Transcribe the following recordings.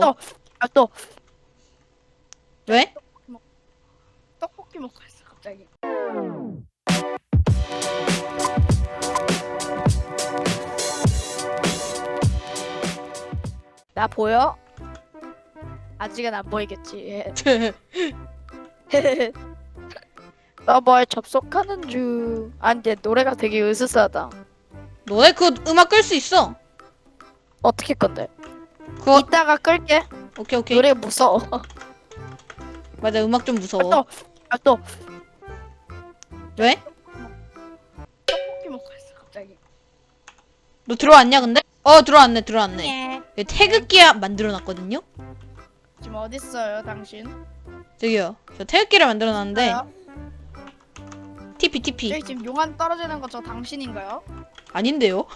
또, 아, 또 왜? 떡볶이 먹고 있어 갑자기. 나 보여? 아직은 안 보이겠지. 서버에 접속하는 중. 아, 근데 노래가 되게 으스스하다. 너네 그 음악 끌 수 있어. 어떻게 건데? 그거 이따가 끌게. 오케이 오케이. 노래 무서워. 맞아 음악 좀 아, 무서워. 또, 아, 또 왜? 떡볶이 먹고 있어 갑자기. 너 들어왔냐 근데? 어 들어왔네 들어왔네. 예. 여기 태극기야 만들어놨거든요. 지금 어디 있어요, 당신? 저기요. 저 태극기를 만들어놨는데 저요? TP TP 저기 지금 용암 떨어지는 거 저 당신인가요? 아닌데요?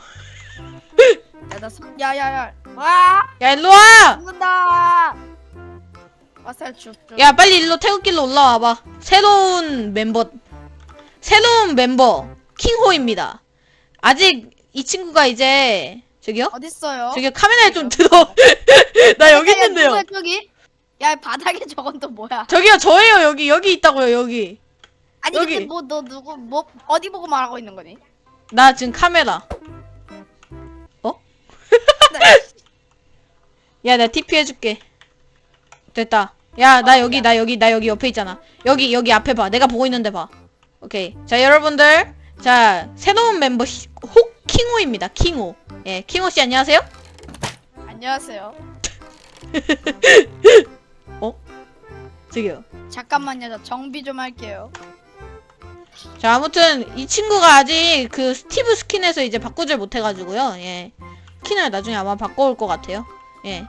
야, 나 서- 야야야. 와! 야 일로 와! 죽는다. 쭉. 쭉. 야 빨리 일로 태극기로 올라와봐. 새로운 멤버 새로운 멤버 킹호입니다. 아직 이 친구가 이제 저기요? 어디 있어요? 저기 카메라에 좀 들어. 나 여기 야, 야, 있는데요. 누구야, 저기? 야, 바닥에 저건 또 뭐야? 저기요 저예요 여기 여기 있다고요 여기. 아니 여기. 근데 뭐 너 누구 뭐 어디 보고 말하고 있는 거니? 나 지금 카메라. 야, 나 TP 해줄게. 됐다. 야, 나 여기, 나 여기, 나 여기 옆에 있잖아. 여기, 여기 앞에 봐. 내가 보고 있는데 봐. 오케이. 자, 여러분들. 자, 새로운 멤버 히- 호, 킹호입니다. 킹호. 예, 킹호 씨 안녕하세요? 안녕하세요. 저기요. 잠깐만요, 저 정비 좀 할게요. 자, 아무튼 이 친구가 아직 그 스티브 스킨에서 이제 바꾸질 못해가지고요. 예. 스킨을 나중에 아마 바꿔올 것 같아요. 예.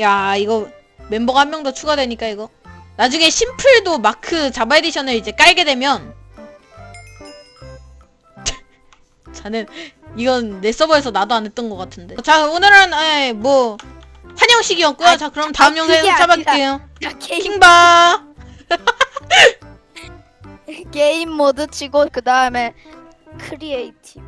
야, 이거 멤버가 한 명 더 추가되니까 이거. 나중에 심플도 마크 자바 에디션을 이제 깔게 되면 자는 이건 내 서버에서 나도 안 했던 것 같은데. 자, 오늘은 예, 뭐 환영식이었고요. 아, 자, 그럼 다음 아, 영상에서 찾아뵐게요. 야, 게임 킹바. 게임 모드 치고 그 다음에 크리에이티브.